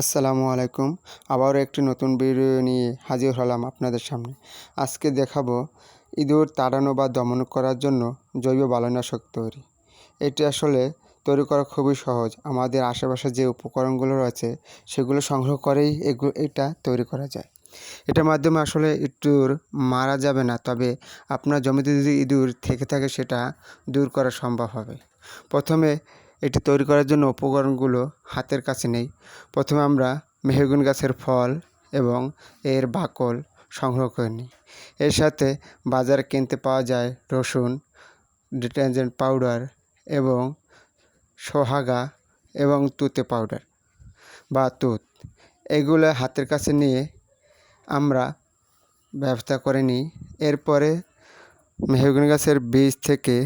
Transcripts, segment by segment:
আসসালামু আলাইকুম। আবারও একটি নতুন ভিডিও নিয়ে হাজির হলাম আপনাদের সামনে। আজকে দেখাবো ইঁদুর তাড়ানো বা দমন করার জন্য জৈব বালনাশক তৈরি। এটি আসলে তৈরি করা খুবই সহজ। আমাদের আশেপাশে যে উপকরণগুলো রয়েছে, সেগুলো সংগ্রহ করেই এগুলো এটা তৈরি করা যায়। এটার মাধ্যমে আসলে ইঁদুর মারা যাবে না, তবে আপনার জমিতে যদি ইঁদুর থেকে থাকে, সেটা দূর করা সম্ভব হবে। প্রথমে এটি তৈরি করার জন্য উপকরণগুলো হাতের কাছে নেই। প্রথমে আমরা মেহগুন গাছের ফল এবং এর বাকল সংগ্রহ করে নিই। এর সাথে বাজারে কিনতে পাওয়া যায় রসুন, ডিটারজেন্ট পাউডার এবং সোহাগা এবং তুতে পাউডার বা তুত। এগুলো হাতের কাছে নিয়ে আমরা ব্যবস্থা করে নিই। এরপরে মেহগুন গাছের বীজ থেকে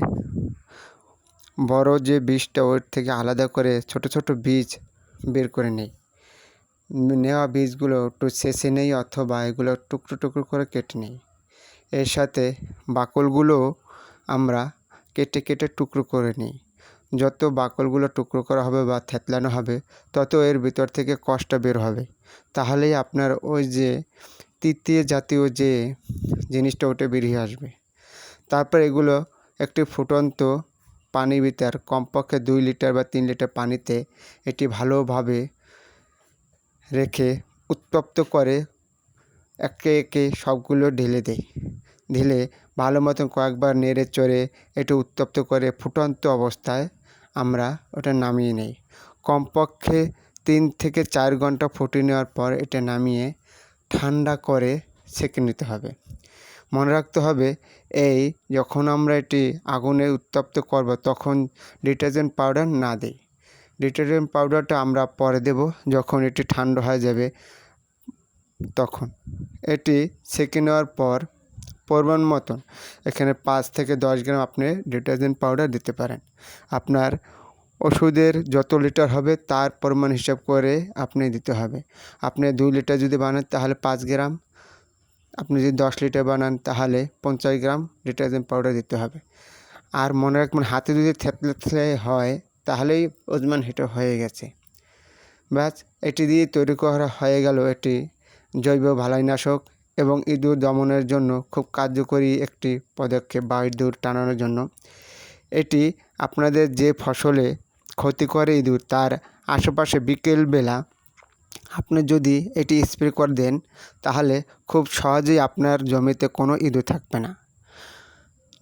বড় যে বীজটা ওর থেকে আলাদা করে ছোট ছোট বীজ বের করে নিই। নেওয়া বীজগুলো একটু ছেঁচে নেই অথবা এগুলো টুকরো টুকরো করে কেটে নিই। এর সাথে বাকলগুলো আমরা কেটে কেটে টুকরো করে নিই। যত বাকলগুলো টুকরো করা হবে বা থেতলানো হবে, তত এর ভিতর থেকে কষটা বের হবে। তাহলেই আপনার ওই যে তৃতীয় জাতীয় যে জিনিসটা ওটা বেরিয়ে আসবে। তারপর এগুলো একটি ফুটন্ত পানি ভিতর, কমপক্ষে দুই লিটার বা তিন লিটার পানিতে এটি ভালোভাবে রেখে উত্তপ্ত করে একে একে সবগুলো ঢেলে দেয়। ঢেলে ভালো মতন কয়েকবার নেড়ে চড়ে একটু উত্তপ্ত করে ফুটন্ত অবস্থায় আমরা ওটা নামিয়ে নেই। কমপক্ষে তিন থেকে চার ঘণ্টা ফুটিয়ে নেওয়ার পর এটা নামিয়ে ঠান্ডা করে সেঁকে নিতে হবে। মনে রাখতে হবে, এই যখন আমরা এটি আগুনে উত্তপ্ত করব, তখন ডিটারজেন্ট পাউডার না দিই। ডিটারজেন্ট পাউডারটা আমরা পরে দেব যখন এটি ঠান্ডা হয়ে যাবে, তখন। এটি সেঁকে নেওয়ার পর, পরিমাণ মতন, এখানে পাঁচ থেকে দশ গ্রাম আপনি ডিটারজেন্ট পাউডার দিতে পারেন। আপনার ওষুধের যত লিটার হবে, তার পরিমাণ হিসাব করে আপনি দিতে হবে। আপনি দুই লিটার যদি বানান, তাহলে পাঁচ গ্রাম। আপনি যদি দশ লিটার বানান তাহলে পঞ্চাশ গ্রাম ডিটারজেন্ট পাউডার দিতে হবে। আর মনে রাখবেন হাতে যদি থেতলে হয় তাহলেই ওজমান হিটার হয়ে গেছে। ব্যাস, এটি দিয়ে তৈরি করা হয়ে গেল এটি জৈব ভালাইনাশক এবং ইঁদুর দমনের জন্য খুব কার্যকরী একটি পদক্ষেপ বা ইঁদুর টানানোর জন্য। এটি আপনাদের যে ফসলে ক্ষতি করে ইঁদুর তার আশেপাশে বিকেলবেলা আপনি যদি এটি স্প্রে করে দেন, তাহলে খুব সহজেই আপনার জমিতে কোনো ইঁদুর থাকবে না।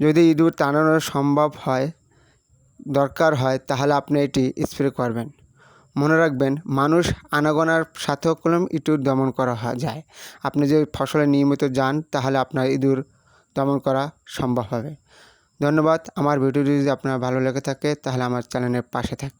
যদি ইঁদুর তাড়ানো সম্ভব হয়, দরকার হয়, তাহলে আপনি এটি স্প্রে করবেন। মনে রাখবেন, মানুষ আনাগোনার সাথেও কলম ইঁদুর দমন করা যায়। আপনি যদি ফসলে নিয়মিত যান, তাহলে আপনার ইঁদুর দমন করা সম্ভব হবে। ধন্যবাদ। আমার ভিডিওটি যদি আপনার ভালো লেগে থাকে, তাহলে আমার চ্যানেলের পাশে থাকবে